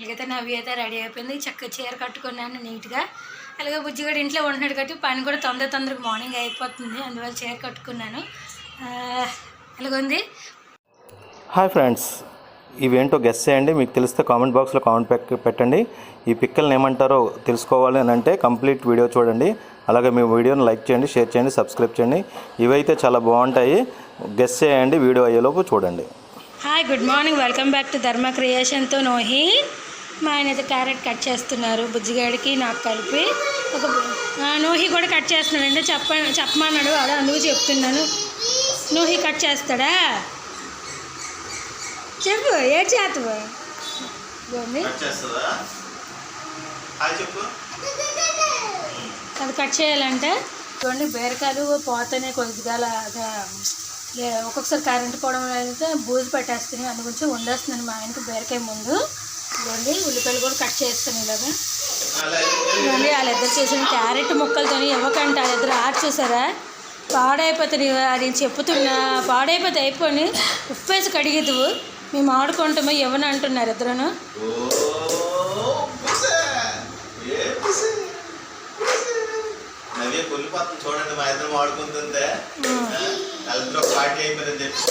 అలాగైతే నవ్వి అయితే రెడీ అయిపోయింది. చక్కగా చీర కట్టుకున్నాను నీట్గా. అలాగే బుజ్జిగడు ఇంట్లో ఉంటున్నాడు కాబట్టి పని కూడా తొందర తొందరగా మార్నింగ్ అయిపోతుంది. అందువల్ల చీర కట్టుకున్నాను. అలాగుంది హాయ్ ఫ్రెండ్స్ ఇవేంటో గెస్ చేయండి. మీకు తెలిస్తే కామెంట్ బాక్స్లో కామెంట్ పెక్ పెట్టండి. ఈ పిక్కల్ని ఏమంటారో తెలుసుకోవాలి అని అంటే కంప్లీట్ వీడియో చూడండి. అలాగే మీ వీడియోని లైక్ చేయండి షేర్ చేయండి సబ్స్క్రైబ్ చేయండి. ఇవైతే చాలా బాగుంటాయి. గెస్ చేయండి వీడియో అయ్యేలోపు చూడండి. Hi good morning. Welcome back to Dharma క్రియేషన్తో నోహి. మా ఆయన అయితే క్యారెట్ కట్ చేస్తున్నారు. బుజ్జిగాడికి నాకు కలిపి ఒక నోహి కూడా కట్ చేస్తున్నాడు అంటే చెప్ప చెప్పమన్నాడు అదే అందుకు చెప్తున్నాను. నోహి కట్ చేస్తాడా? చెప్పు ఏ చేతవు అది కట్ చేయాలంటే చూడండి బీరకాయలు పోతేనే కొద్దిగా ఒక్కొక్కసారి కరెంట్ పోవడం అయితే బూజు పెట్టేస్తున్నాయి. అందు గురించి వండేస్తున్నాను మా ఆయనకి బీరకాయ ముందు. ఇదిగోండి ఉల్లిపాయలు కూడా కట్ చేస్తాను ఇలాగా. ఇదిగోండి వాళ్ళిద్దరు చేసిన క్యారెట్ ముక్కలతో ఇవ్వకంటే వాళ్ళిద్దరు ఆర్ట్ చూసారా పాడైపోతుంది అది చెప్పుతున్నా పాడైపోతే అయిపోయి ఉప్పేసి కడిగిద్దు. మేము ఆడుకుంటామో ఇవ్వని అంటున్నారు ఇద్దరును? కొల్లిపోతుంది చూడండి మా ఇద్దరం వాడుకుంటుంటే పార్టీ అయిపోయిందని చెప్పి.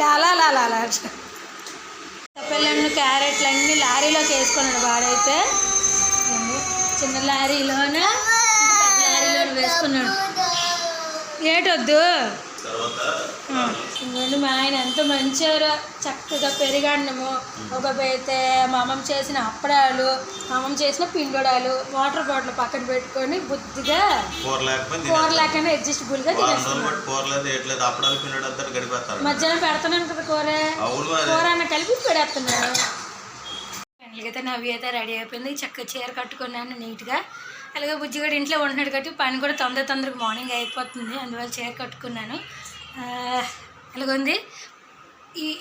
లాలా లాలా లా పిల్లలను క్యారెట్లు అన్ని లారీలోకి వేసుకున్నాడు వాడైతే? చిన్న లారీలోన? పెద్ద లారీలోన వేసుకున్నాడు. ఏటొద్దు? మా ఆయన ఎంత మంచిగా చక్కగా పెరిగాడినము ఒక అయితే మా అమ్మమ్మ చేసిన అప్పడాలు మా అమ్మమ్మ చేసిన పిండోడాలు వాటర్ బాటిల్ పక్కన పెట్టుకొని బుద్ధిగా కూర లేకుండా అంతా గడిపేస్తారు. మధ్యాహ్నం పెడుతున్నాను కదా కూర? కూర అన్న కలిపి పెడేస్తున్నాను అయితే నవ్వి అయితే రెడీ అయిపోయింది. చక్కగా చీర కట్టుకున్నాను నీట్గా. అలాగే బుజ్జిగడు ఇంట్లో ఉంటున్నాడు కాబట్టి పని కూడా తొందర తొందరగా మార్నింగ్ అయిపోతుంది. అందువల్ల చీర కట్టుకున్నాను. ఆ, అలాగుంది ఈ-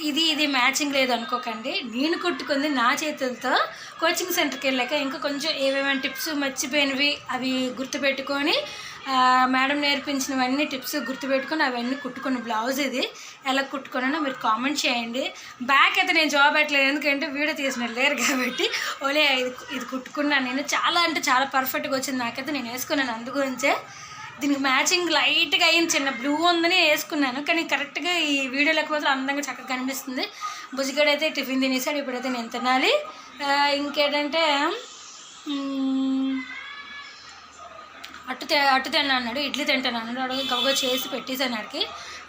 ఇది ఇది మ్యాచింగ్ లేదు అనుకోకండి. నేను కుట్టుకుంది నా చేతులతో కోచింగ్ సెంటర్కి వెళ్ళాక ఇంకా కొంచెం ఏమేమైనా టిప్స్ మర్చిపోయినవి అవి గుర్తుపెట్టుకొని మేడం నేర్పించినవన్నీ టిప్స్ గుర్తుపెట్టుకొని అవన్నీ కుట్టుకున్న బ్లౌజ్ ఇది. ఎలా కుట్టుకున్నానో మీరు కామెంట్ చేయండి. బ్యాక్ అయితే నేను జాబ్ పెట్టలేదు ఎందుకంటే వీడియో తీసిన లేరు కాబట్టి ఓలే ఇది ఇది కుట్టుకున్నాను నేను. చాలా అంటే చాలా పర్ఫెక్ట్గా వచ్చింది. నాకైతే నేను వేసుకున్నాను అందు గురించే దీనికి మ్యాచింగ్ లైట్గా అయింది. చిన్న బ్లూ ఉందని వేసుకున్నాను. కానీ కరెక్ట్గా ఈ వీడియోలోకి మాత్రం అందంగా చక్కగా కనిపిస్తుంది. బుజ్జిగడ అయితే టిఫిన్ తినేసాడు. ఇప్పుడైతే నేను తినాలి. ఇంకేంటంటే అట్టు అట్టు తిన్నా అన్నాడు. ఇడ్లీ తింటాను అన్నాడు. అడుగు గబగబా చేసి పెట్టేసాను ఆడికి.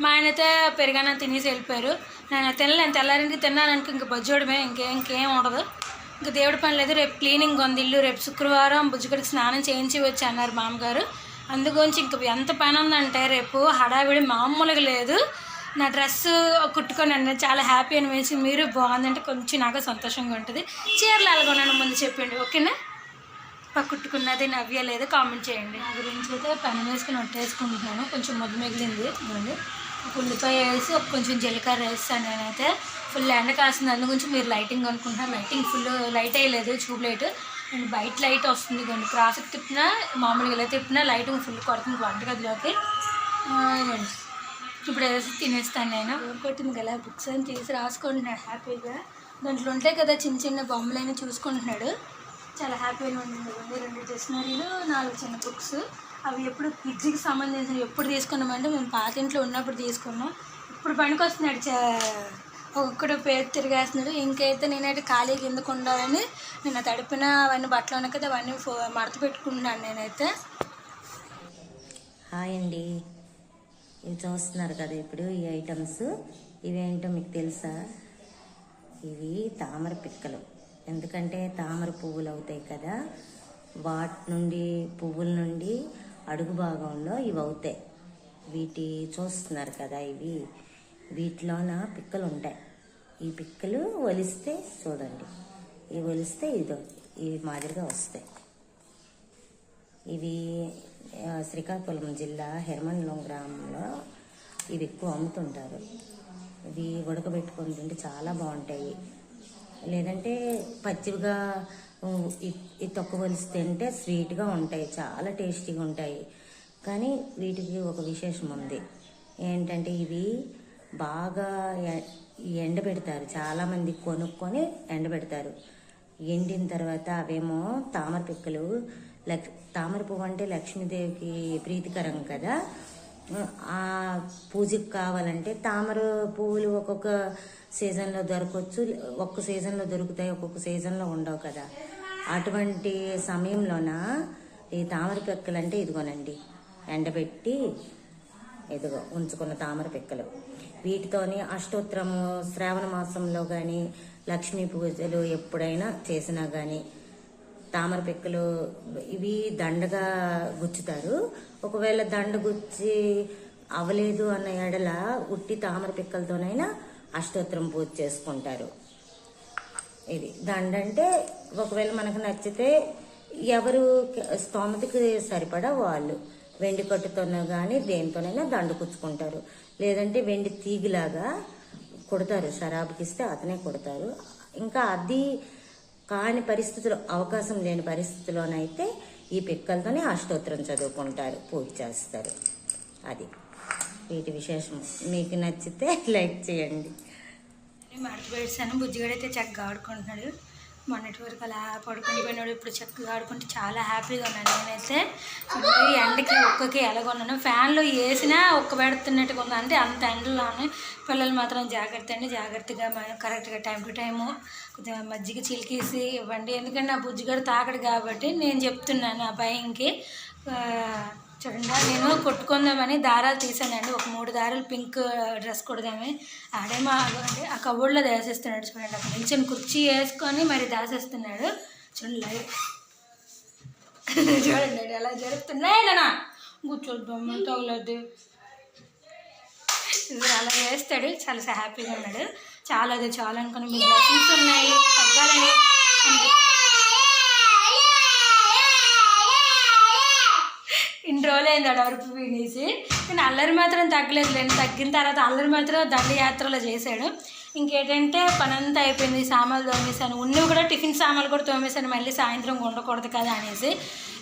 మా ఆయన అయితే పెరిగాన తినేసి వెళ్ళిపోయారు. నేను తినలేను తెల్లారింటికి తిన్నాను అనుకో ఇంక బజ్జోడమే. ఇంకేం ఇంకేం ఉండదు. ఇంకా దేవుడి పని లేదు. రేపు క్లీనింగ్ ఉంది. ఇల్లు రేపు శుక్రవారం బుజ్జిగడికి స్నానం చేయించి వచ్చి అన్నారు మామగారు. అందుగురించి ఇంక ఎంత పని ఉందంటే రేపు హడావిడి మామూలుగా లేదు. నా డ్రెస్ కుట్టుకొని అన్న చాలా హ్యాపీ అనిపించి మీరు బాగుందంటే కొంచెం నాకు సంతోషంగా ఉంటుంది. చీరలు ఎలాగొన్నాను ముందు చెప్పండి ఓకేనా? పక్క కుట్టుకున్నది నవ్వలేదు కామెంట్ చేయండి. నా గురించి అయితే పని వేసుకుని వట్టేసుకుంటున్నాను కొంచెం ముద్ద మిగిలింది ఒక ఉల్లిపాయ వేసి ఒక కొంచెం జీలకర్ర వేస్తాను నేనైతే. ఫుల్ ఎండ కాస్తుంది అందుగురించి మీరు లైటింగ్ అనుకుంటున్నారు లైటింగ్ ఫుల్ లైట్ అయ్యలేదు ట్యూబ్ లైట్. అండ్ బయట లైట్ వస్తుంది కొన్ని క్రాస్కి తిప్పినా మామూలుగా ఇలా తిప్పినా లైట్ ఫుల్ కొడుతుంది వంటగదిలోకి గదిలోకి. ఇప్పుడు ఏదో తినేస్తాను నేను. ఊరు కొట్టింది కదా? బుక్స్ అని తీసి రాసుకుంటున్నాడు హ్యాపీగా. దాంట్లో ఉంటాయి కదా చిన్న చిన్న బొమ్మలైనా చూసుకుంటున్నాడు. చాలా హ్యాపీగా ఉంటుంది ఇదిగోండి రెండు డిక్షనరీలు నాలుగు చిన్న బుక్స్. అవి ఎప్పుడు విద్యకి సంబంధించిన ఎప్పుడు తీసుకున్నామంటే మేము పాత ఇంట్లో ఉన్నప్పుడు తీసుకున్నాం. ఇప్పుడు పనికి వస్తున్నాడు ఒక్కడు పేరు తిరిగేస్తున్నాడు. ఇంకైతే నేనైతే ఖాళీగా ఎందుకు ఉండాలని నిన్న తడిపిన అవన్నీ బట్టలు ఉన్నాయి కదా అవన్నీ ఫో మడత పెట్టుకుంటున్నాను నేనైతే. హాయ్ అండి. ఇవి చూస్తున్నారు కదా ఇప్పుడు ఈ ఐటమ్స్. ఇవేంటో మీకు తెలుసా? ఇవి తామర పిక్కలు. ఎందుకంటే తామర పువ్వులు అవుతాయి కదా వాటి నుండి పువ్వుల నుండి అడుగు భాగంలో ఇవి అవుతాయి. వీటి చూస్తున్నారు కదా ఇవి. వీటిలోన పిక్కలు ఉంటాయి. ఈ పిక్కలు ఒలిస్తే చూడండి. ఇవి ఒలిస్తే ఇదో ఇవి మాదిరిగా వస్తాయి. ఇవి శ్రీకాకుళం జిల్లా హెర్మన్లం గ్రామంలో ఇవి ఎక్కువ అమ్ముతుంటారు. ఇవి ఉడకబెట్టుకొని తింటే చాలా బాగుంటాయి. లేదంటే పచ్చివిగా ఈ- ఈ తొక్క వలిసి తింటే స్వీట్గా ఉంటాయి చాలా టేస్టీగా ఉంటాయి. కానీ వీటికి ఒక విశేషం ఉంది. ఏంటంటే ఇవి బాగా ఎండబెడతారు చాలామంది కొనుక్కొని ఎండబెడతారు ఎండిన తర్వాత అవేమో తామర పిక్కలు లక్ష్ తామర పువ్వు అంటే లక్ష్మీదేవికి ప్రీతికరం కదా. ఆ పూజకి కావాలంటే తామర పువ్వులు ఒక్కొక్క సీజన్లో దొరకవచ్చు ఒక్క సీజన్లో దొరుకుతాయి ఒక్కొక్క సీజన్లో ఉండవు కదా. అటువంటి సమయంలోన ఈ తామర పిక్కలు అంటే ఇదిగోనండి ఎండబెట్టి ఇదిగో ఉంచుకున్న తామర పిక్కలు. వీటితోని అష్టోత్తరము శ్రావణ మాసంలో కానీ లక్ష్మీ పూజలు ఎప్పుడైనా చేసినా కానీ తామర పిక్కలు ఇవి దండగా గుచ్చుతారు. ఒకవేళ దండ గుచ్చి అవలేదు అన్న ఎడల ఉట్టి తామర పిక్కలతోనైనా అష్టోత్తరం పూజ చేసుకుంటారు. ఇది దండ అంటే ఒకవేళ మనకు నచ్చితే ఎవరు స్తోమతకి సరిపడా వాళ్ళు. వెండి కట్టుతోనో కానీ దేనితోనైనా దండు కుచ్చుకుంటారు లేదంటే వెండి తీగిలాగా కొడతారు. షరాబుకి ఇస్తే అతనే కొడతారు. ఇంకా అది కాని పరిస్థితులు అవకాశం లేని పరిస్థితిలోనైతే ఈ పిక్కలతోనే అష్టోత్తరం చదువుకుంటారు పూజ చేస్తారు. అది. వీటి విశేషం. మీకు నచ్చితే లైక్ చేయండి. మడత పెట్టాను బుజ్జిగడైతే చక్కగా ఆడుకుంటున్నాడు. మొన్నటి వరకు అలా పడుకుని పోయినాడు ఇప్పుడు చక్కగా ఆడుకుంటే చాలా హ్యాపీగా ఉన్నాను నేనైతే ఈ ఎండకి ఒక్కకి ఎలాగొన్నాను ఫ్యాన్లో వేసినా ఒక్క పెడుతున్నట్టుగా ఉంది. అంటే అంత ఎండలోనే పిల్లలు మాత్రం జాగ్రత్త అండి జాగ్రత్తగా మనం కరెక్ట్గా టైం టు టైము కొద్దిగా మజ్జిగ చిలికేసి ఇవ్వండి. ఎందుకంటే నా బుజ్జిగడ తాకడు కాబట్టి నేను చెప్తున్నాను ఆ భయంకి. చూడండి నేను కొట్టుకుందామని దారాలు తీసానండి. ఒక మూడు దారాలు పింక్ డ్రెస్ కొడదామని ఆడేమో అంటే ఆ కబోర్డ్లో దాసేస్తున్నాడు చూడండి. అక్కడ నిల్చొని కుర్చీ వేసుకొని మరి దాసేస్తున్నాడు. చూడండి లైవ్ చూడండి అది ఎలా జరుగుతున్నాయి నాన్న. కూర్చోద్దాం తగలదు అలా వేస్తాడు. చాలా హ్యాపీగా ఉన్నాడు. చాలా అది చాలా అనుకుని మీకు లెసన్స్ ఉన్నాయి. తగ్గాలని. ఇన్ని రోజులైంది అయింది ఆడ అరుపు వినేసి. కానీ అల్లరి మాత్రం తగ్గలేదు లేని తగ్గిన తర్వాత అల్లరి మాత్రం దండయాత్రలో చేశాడు. ఇంకేంటంటే పనంతా అయిపోయింది సామాన్లు తోమేశాను. ఉన్నవి కూడా టిఫిన్ సామాన్లు కూడా తోమేశాను మళ్ళీ సాయంత్రం ఉండకూడదు కదా అనేసి.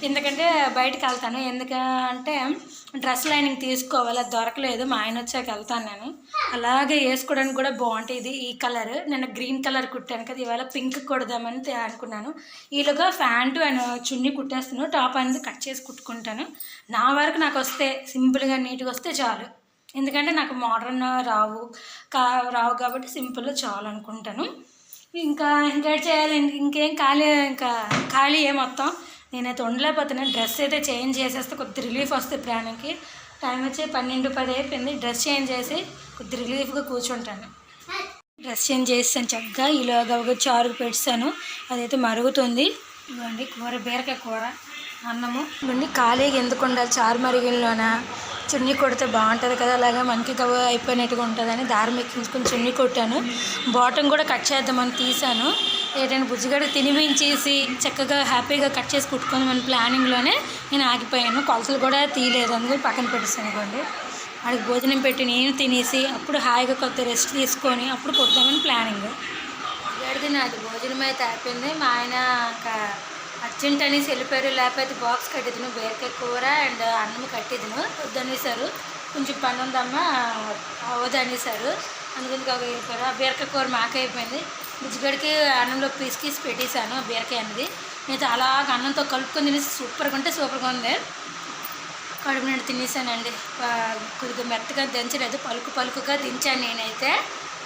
ఎందుకంటే బయటకు వెళ్తాను. ఎందుకంటే డ్రెస్ లైనింగ్ తీసుకోవాలి అది దొరకలేదు. మా ఆయన వచ్చాక వెళ్తాను నేను. అలాగే వేసుకోవడానికి కూడా బాగుంటుంది ఇది ఈ కలర్. నేను గ్రీన్ కలర్ కుట్టాను కదా ఇవాళ పింక్ కొడదామని అనుకున్నాను. ఈలోగా ప్యాంటు అండ్ చున్నీ కుట్టేస్తాను. టాప్ అనేది కట్ చేసి కుట్టుకుంటాను. నా వరకు నాకు వస్తే సింపుల్గా నీట్గా వస్తే చాలు. ఎందుకంటే నాకు మోడర్న్ రావు కా రావు కాబట్టి సింపుల్ చాలు అనుకుంటాను ఇంకా ఇంకా చేయాలి? ఇంకేం ఖాళీ ఇంకా ఖాళీ ఏ మొత్తం? నేనైతే ఉండలేకపోతున్నాను. డ్రెస్ అయితే చేంజ్ చేసేస్తే కొద్ది రిలీఫ్ వస్తుంది ప్రాణానికి టైం వచ్చి పన్నెండు పది అయిపోయింది. డ్రెస్ చేంజ్ చేసి కొద్ది రిలీఫ్గా కూర్చుంటాను. డ్రెస్ చేంజ్ చేస్తాను చక్కగా. ఇలాగ ఒక చారు పెట్టాను అదైతే మరుగుతుంది. ఇవ్వండి కూర బీరకాయ కూర. అన్నము. ఇవ్వండి ఖాళీగా ఎందుకు ఉండాలి? చారు మరిగిల్లోన? చున్నీ కొడితే బాగుంటుంది కదా అలాగే మనకి గవ అయిపోయినట్టుగా ఉంటుందని దారం ఎక్కించుకొని చున్నీ కొట్టాను. బాటం కూడా కట్ చేద్దామని తీసాను ఏదైనా బుజ్జిగడ తినిపించేసి చక్కగా హ్యాపీగా కట్ చేసి కుట్టుకుందామని ప్లానింగ్లోనే నేను ఆగిపోయాను. కొలతలు కూడా తీయలేదు అందుకని పక్కన పెట్టేసాను ఇవ్వండి. వాడికి భోజనం పెట్టి నేను తినేసి అప్పుడు హాయిగా కొత్త రెస్ట్ తీసుకొని అప్పుడు కొడదామని ప్లానింగ్. గడిది నాది భోజనం అయితే అయిపోయింది. మా ఆయన ఇంకా అర్జెంట్ అనేసి వెళ్ళిపోయారు. లేకపోతే బాక్స్ కట్టిదును బీరకాయ కూర అండ్ అన్నం కట్టిదును. వద్దనేసారు కొంచెం పని ఉందమ్మా అవద్దు అనేసారు అందుకని కాక వెళ్ళిపోయారు ఆ బీరకాయ కూర మాకైపోయింది అయిపోయింది. బుజ్జిగడికి అన్నంలో పీసుకీసి పెట్టేశాను ఆ బీరకాయ అనేది నేను అలాగ అన్నంతో కలుపుకొని తినేసి సూపర్గా ఉంటే సూపర్గా ఉంది. కడుపు నిండు తినేసానండి. కొద్దిగా మెత్తగా దించలేదు. పలుకు పలుకుగా దించాను నేనైతే.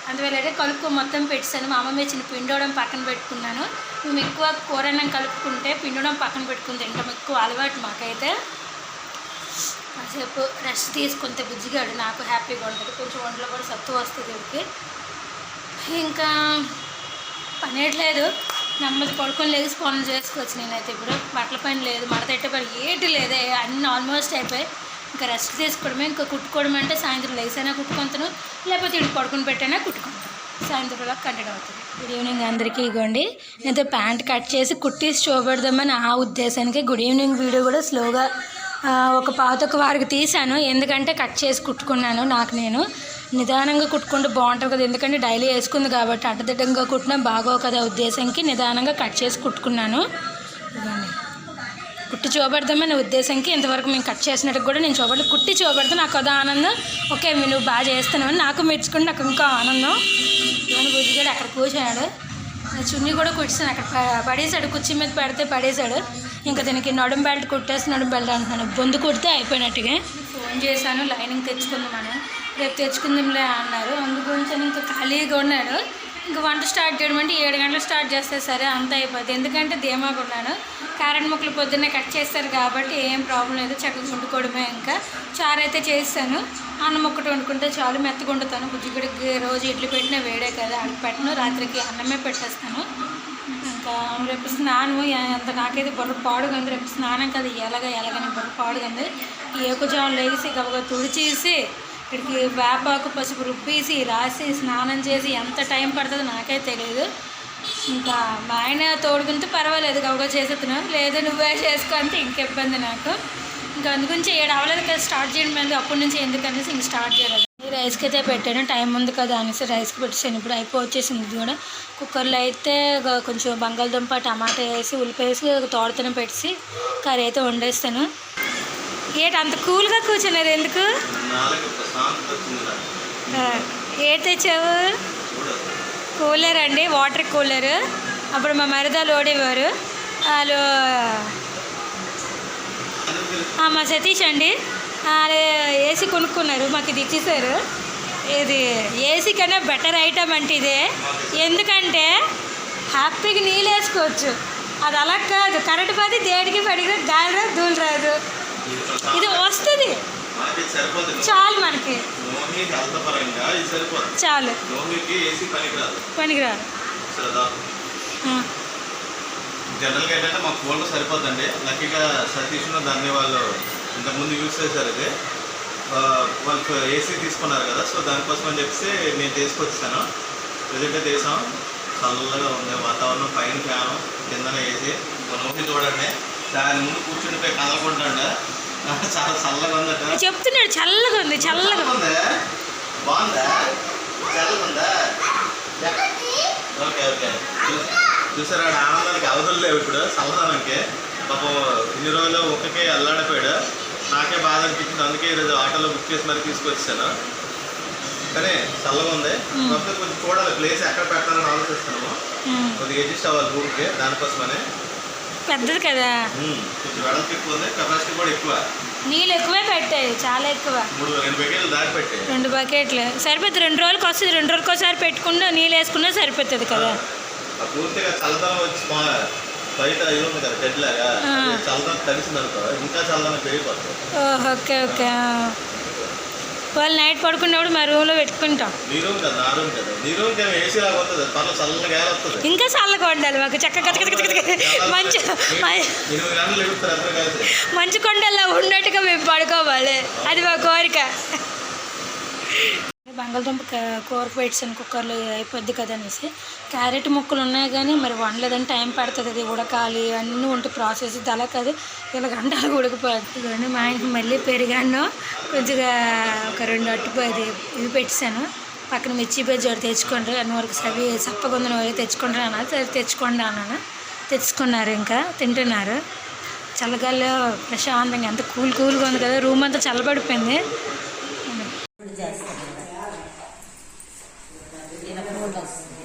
అందువల్ల అయితే కలుపు మొత్తం పెట్టాను మా అమ్మ చిన్న పిండవడం పక్కన పెట్టుకున్నాను. మేము ఎక్కువ కూరన్నం కలుపుకుంటే పిండోడం పక్కన పెట్టుకుని తింటాం. ఎక్కువ అలవాటు మాకైతే. కాసేపు రెస్ట్ తీసుకుంటే బుజ్జిగాడు నాకు హ్యాపీగా ఉంటుంది. కొంచెం ఒంట్లో కూడా సత్తు వస్తుంది వీడికి ఇంకా పనేయట్లేదు నెమ్మది పడుకొని లేచి పనులు చేసుకోవచ్చు నేనైతే ఇప్పుడు. బట్టల పని లేదు మడతెట్టే పని ఏటి లేదే. అన్నీ ఆల్మోస్ట్ అయిపోయి ఇంకా రెస్ట్ తీసుకోవడమే ఇంకా కుట్టుకోవడం అంటే సాయంత్రం లేసైనా కుట్టుకుంటాను లేకపోతే ఇటు పడుకుని పెట్టైనా కుట్టుకుంటాను. సాయంత్రం వల్ల కంటిన్యూ అవుతుంది. గుడ్ ఈవినింగ్ అందరికీ ఇగోండి. నేనైతే ప్యాంట్ కట్ చేసి కుట్టేసి చూపెడదామని ఆ ఉద్దేశానికి గుడ్ ఈవినింగ్ వీడియో కూడా స్లోగా ఆ, ఒక పాతొక వారికి తీశాను. ఎందుకంటే కట్ చేసి కుట్టుకున్నాను నాకు నేను. నిదానంగా కుట్టుకుంటే బాగుంటుంది కదా ఎందుకంటే డైలీ వేసుకుంది కాబట్టి అడ్డదిడ్డంగా కుట్టినా బాగో కదా ఉద్దేశంకి నిదానంగా కట్ చేసి కుట్టుకున్నాను. ఇవ్వండి కుట్టి చూపెడదామనే ఉద్దేశంకి ఇంతవరకు మేము కట్ చేసినట్టు కూడా నేను చూపెడదు కుట్టి చూపెడితే నాకు అదో ఆనందం. ఓకే నువ్వు బాగా చేస్తున్నావు నాకు మెచ్చుకుంటే నాకు ఇంకా ఆనందం. ఇవన్నీ బుజ్జిగాడు అక్కడ కూర్చున్నాడు. చున్నీ కూడా కుట్టిసాను అక్కడ పడేశాడు. కుర్చీ మీద పెడితే పడేశాడు. ఇంకా దీనికి నడుం బెల్ట్ కుట్టేసి నడుం బెల్ట్ అంటున్నాను బొందు కుడితే అయిపోయినట్టుగా. ఫోన్ చేశాను. లైనింగ్ తెచ్చుకుందామని. రేపు తెచ్చుకుందాంలే అన్నారు. అందుగురించి ఇంకా ఖాళీగా ఉన్నాడు. ఇంకా వంట స్టార్ట్ చేయడం అంటే ఏడు గంటలు స్టార్ట్ చేస్తే సరే అంత అయిపోద్ది. ఎందుకంటే ధీమాగా ఉన్నాను క్యారెట్ ముక్కలు పొద్దున్నే కట్ చేస్తారు కాబట్టి ఏం ప్రాబ్లం లేదు. చక్కగా వండుకోవడమే ఇంకా. చారు అయితే చేస్తాను. అన్నం ఒక్కటి వండుకుంటే చాలు. మెత్తగా వండుతాను. బుజ్జిగుడికి రోజు ఇడ్లీ పెట్టినా వేడే కదా. అడిగి పెట్టను. రాత్రికి అన్నమే పెట్టేస్తాను. ఇంకా రేపు స్నానం అంత నాకైతే బుర్ర పాడుగంది. రేపు స్నానం కదా. ఎలాగ ఎలాగని బుర్ర పాడుగంది. వేసి ఏకుజాము లేచి తుడిచేసి ఇక్కడికి వేపాకు పసుపు రుబ్బేసి రాసి స్నానం చేసి ఎంత టైం పడుతుందో నాకే తెలియదు ఇంకా మా ఆయన తోడుకుంటే పర్వాలేదు గబగబా చేసేస్తున్నాను లేదు నువ్వే చేసుకో అంటే ఇంక ఇబ్బంది నాకు. ఇంకా అందుగురించి ఏడు అవ్వలేదు కదా స్టార్ట్ చేయడం మీద అప్పటి నుంచి ఎందుకనేసి ఇంక స్టార్ట్ చేయలేదు. రైస్కి అయితే పెట్టాను. టైం ఉంది కదా అనేసి రైస్కి పెట్టేసాను ఇప్పుడు అయిపో వచ్చేసింది ఇది కూడా. కుక్కర్లో అయితే కొంచెం బంగాళదుంప టమాటా వేసి ఉల్లిపేసి వేసి పెట్టేసి కర్రీ అయితే వండేస్తాను. ఏంటి అంత కూల్గా కూర్చున్నారు ఎందుకు? ఏటి తెచ్చావు? కూలర్ అండి వాటర్ కూలర్. అప్పుడు మా మరదాలు ఓడేవారు. వాళ్ళు మా సతీష్ అండి. వాళ్ళు ఏసీ కొనుక్కున్నారు మాకు ఇది ఇచ్చేసారు ఇది ఏసీ కన్నా బెటర్ ఐటమ్ అంటే ఇదే. ఎందుకంటే హ్యాపీగా నీళ్ళు వేసుకోవచ్చు. అది అలా కాదు. కరెంట్ పది దేడికి పడిగా గాలి రాదు ధూళి రాదు. ఇది వస్తుంది. చాలు మనకి. చాలు. పనికిరాదు. జనరల్గా ఏంటంటే మా ఫోన్లో సరిపోద్దండి. లక్కీగా సతీష్ దాన్ని వాళ్ళు ఇంతకుముందు యూజ్ చేశారు ఇది. వాళ్ళు ఏసీ తీసుకున్నారు కదా సో దానికోసం అని చెప్పేసి నేను తీసుకొచ్చాను. ప్రజెంట్ తీసాం చల్లగా ఉంది వాతావరణం పైన ఫ్యాను కిందన ఏసీ. మన ఊపి చూడండి. దాని ముందు కూర్చుండిపోయి కదలకుంటాడు చాలా చల్లగా ఉందట. చెప్తున్నాడు చల్లగా ఉంది చల్లగా ఉందా. బాగుందా? చల్లగా ఉందా? Okay okay. చూసారా ఆనందానికి అవధులు లేవు ఇప్పుడు చల్లదనానికి. పాపం ఇన్ని రోజులు ఒక్కకే అల్లాడిపోయాడు. నాకే బాధ అనిపించింది అందుకే ఈరోజు ఆటోలో బుక్ చేసి మరి తీసుకొచ్చాను. కానీ చల్లగా ఉంది. కాకపోతే కొంచెం చూడాలి ప్లేస్ ఎక్కడ పెట్టాలని ఆలోచిస్తున్నాము. కొద్దిగా అడ్జస్ట్ అవ్వాలి రూమ్కి దానికోసమనే. పెద్దది కదా. నీళ్ళు ఎక్కువే పెట్టాయి చాలా ఎక్కువ. రెండు బకెట్లు సరిపోతుంది రెండు రోజులకి వస్తుంది రెండు రోజులకి ఒకసారి పెట్టుకుంటే నీళ్ళు వేసుకున్నా సరిపోతుంది కదా. పూర్తిగా చల్లదనం వచ్చి బయట ఉంది కదా చల్లదనం ఇంకా చల్లదనం పెరిగిపోతుంది. Okay okay. వాళ్ళు నైట్ పడుకున్నప్పుడు మా రూమ్లో పెట్టుకుంటాం. ఇంకా చల్ల ఉండాలి మాకు. చక్క మంచి మంచి కొండల్లో ఉన్నట్టుగా మేము పడుకోవాలి. అది మా కోరిక. బంగాళదుంప కూరకు కూర పెట్టాను కుక్కర్లో అయిపోద్ది కదా అనేసి. క్యారెట్ ముక్కలు ఉన్నాయి కానీ మరి వండలేదని టైం పడుతుంది అది ఉడకాలి అన్నీ ఉంటే ప్రాసెస్ అలా కాదు. ఇలా గంటలు ఉడకపోతుంది కానీ మా ఆయనకి మళ్ళీ పెరిగాను కొంచెంగా ఒక రెండు అట్టుపోయి ఇవి పెట్టాను పక్కన మిర్చి బజ్జి ఒకటి తెచ్చుకోండి అన్ని వరకు సవి చప్పగొందని వాళ్ళు తెచ్చుకుంటారు అన్నారు సరే తెచ్చుకోండి అన్నాను. తెచ్చుకున్నారు ఇంకా తింటున్నారు. చల్లగాల్లో ప్రశాంతంగా ఎంత కూల్ కూల్గా ఉంది కదా రూమ్ అంతా చల్లబడిపోయింది ఇప్పుడు చేస్తాను కదా. ఇలా ఫోల్డ్ వస్తుంది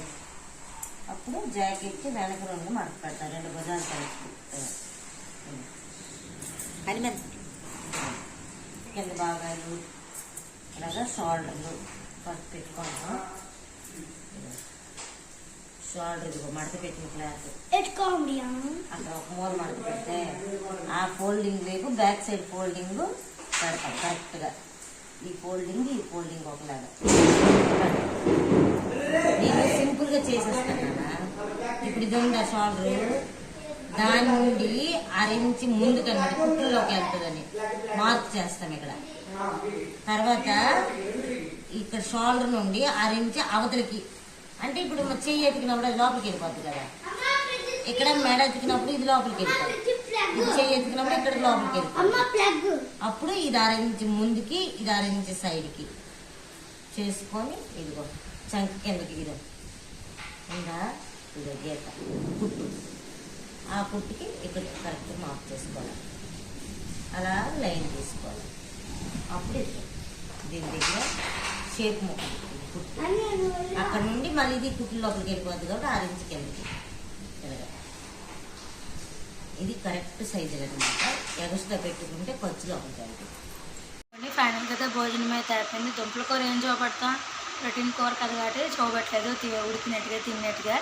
జాకెట్కి వెనక రెండు మడత పెడతాను రెండు భుజాలు కలిపి అని కింద భాగాలు ఇలాగా షోల్డర్లు పట్టు పెట్టుకుంటాం షోల్డర్ ఇదిగో మడత పెట్టిన క్లాత్. అక్కడ ఒక మూల మడత పెడితే ఆ ఫోల్డింగ్ లేకు బ్యాక్ సైడ్ ఫోల్డింగ్ పెడతాం కరెక్ట్గా. ఈ ఫోల్డింగ్ ఈ ఫోల్డింగ్ ఒకలాగా. నేను సింపుల్గా చేసేస్తాను. ఇప్పుడు ఇది ఉంది ఆ షోల్డర్ దాని నుండి అరించి ముందుకు అనమాట కుట్టులోకి వెళ్తుందని. మార్క్ చేస్తాం ఇక్కడ. తర్వాత ఇక్కడ షోల్డర్ నుండి అరించి అవతలికి. అంటే ఇప్పుడు చెయ్యి ఎతికినప్పుడు అది లోపలికి వెళ్ళిపోద్ది కదా. ఇక్కడ మెడ ఎతికినప్పుడు ఇది లోపలికి వెళ్ళిపోద్ది. ఇది చెయ్యి ఎతికినప్పుడు ఇక్కడ లోపలికి వెళ్ళిపోద్ది. అప్పుడు ఇది అరించి ముందుకి ఇది అరించి సైడ్కి. చేసుకొని ఇదిగో చంక కిందకి ఇదో ఉందా ఇదిగో గీత. కుట్టు. ఆ కుట్టుకి ఇక్కడ కరెక్ట్ మార్క్ చేసుకోవాలి. అలా లైన్ తీసుకోవాలి. అప్పుడు ఇది. దీని దగ్గర షేప్ ముక్క కుట్టు. అక్కడ నుండి మళ్ళీ ఇది కుట్టు లోపలికి వెళ్ళిపోద్ది కాబట్టి ఆరు ఇంచుకి వెళ్తుంది ఇలాగ. ఇది కరెక్ట్ సైజు అనమాట ఎగస్ట్రా పెట్టుకుంటే ఖర్చు లోపలికి వెళ్తుంది ఫైనల్ కదా భోజనం అయితే అయిపోయింది. దుంపల కూర ఏం చూపెడతాం? ప్రోటీన్ కూర కదా కాబట్టి చూపెట్టలేదు ఉడికినట్టుగా తిన్నట్టుగా.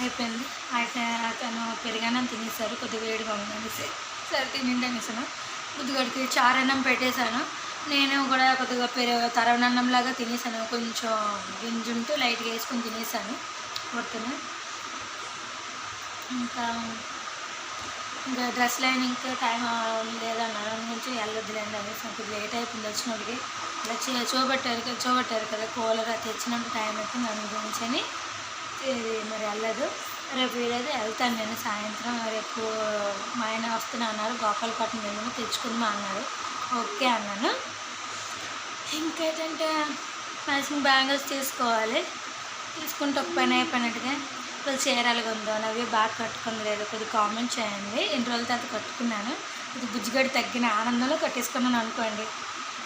అయిపోయింది. అయితే అతను పెరిగానం తినేసారు కొద్దిగా వేడిగా ఉందనేసి సరే తినండి అనేసాను కొద్దిగడికి చారన్నం పెట్టేశాను. నేను కూడా కొద్దిగా పెరు తరవనన్నం లాగా తినేసాను కొంచెం గింజుంటూ లైట్గా వేసుకొని తినేసాను పొద్దున ఇంకా ఇంకా డ్రెస్ లైనింగ్ టైం లేదన్నారు. నుంచి వెళ్ళొద్దులేండి అనేసి కొద్దిగా లేట్ అయిపోయింది వచ్చినప్పటికి. ఇలా చే- చూపెట్టారు కదా చూపెట్టారు కదా కూలర్ తెచ్చినంత తెచ్చినప్పుడు టైం అయిపోయింది. దాని గురించి అని ఇది మరి వెళ్ళదు. రేపు వీలైతే వెళ్తాను నేను సాయంత్రం. రేపు మా ఆయన వస్తున్నా అన్నారు. గోపాలపట్నం వెళ్ళి తెచ్చుకుందాం అన్నారు ఓకే అన్నాను. ఇంకేంటంటే మ్యాచింగ్ బ్యాంగిల్స్ తీసుకోవాలి. తీసుకుంటే ఒక పని అయిపోయినట్టుగా. ఇప్పుడు చీరలుగా ఉందో అవి బాగా కట్టుకుంది లేదు. కొద్దిగా కామెంట్ చేయండి. ఎన్ని రోజుల తర్వాత కట్టుకున్నాను. ఇది బుజ్జిగడి తగ్గిన ఆనందంలో కట్టేసుకున్నాను అనుకోండి.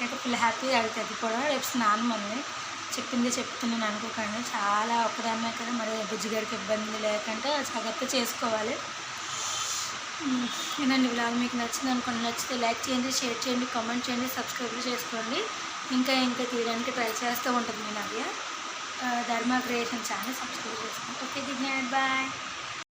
అయితే ఫుల్ హ్యాపీగా అవుతుంది. కూడా రేపు స్నానం ఉంది. చెప్పింది చెప్తున్నాను అనుకోకండి. చాలా ఒక్కదాన్నే కదా మరి బుజ్జిగాడికి ఇబ్బంది లేకుంటే జాగ్రత్త చేసుకోవాలి. ఉమ్, ఏనండి బ్లాగ్ మీకు నచ్చింది అనుకోండి నచ్చితే లైక్ చేయండి షేర్ చేయండి కామెంట్ చేయండి సబ్స్క్రైబ్ చేసుకోండి. ఇంకా ఇంకా తీయడానికి ట్రై చేస్తూ ఉంటుంది మీ Navya. Dharma creation channel subscribe చేసుకోండి ఓకే గుడ్ నైట్ బాయ్.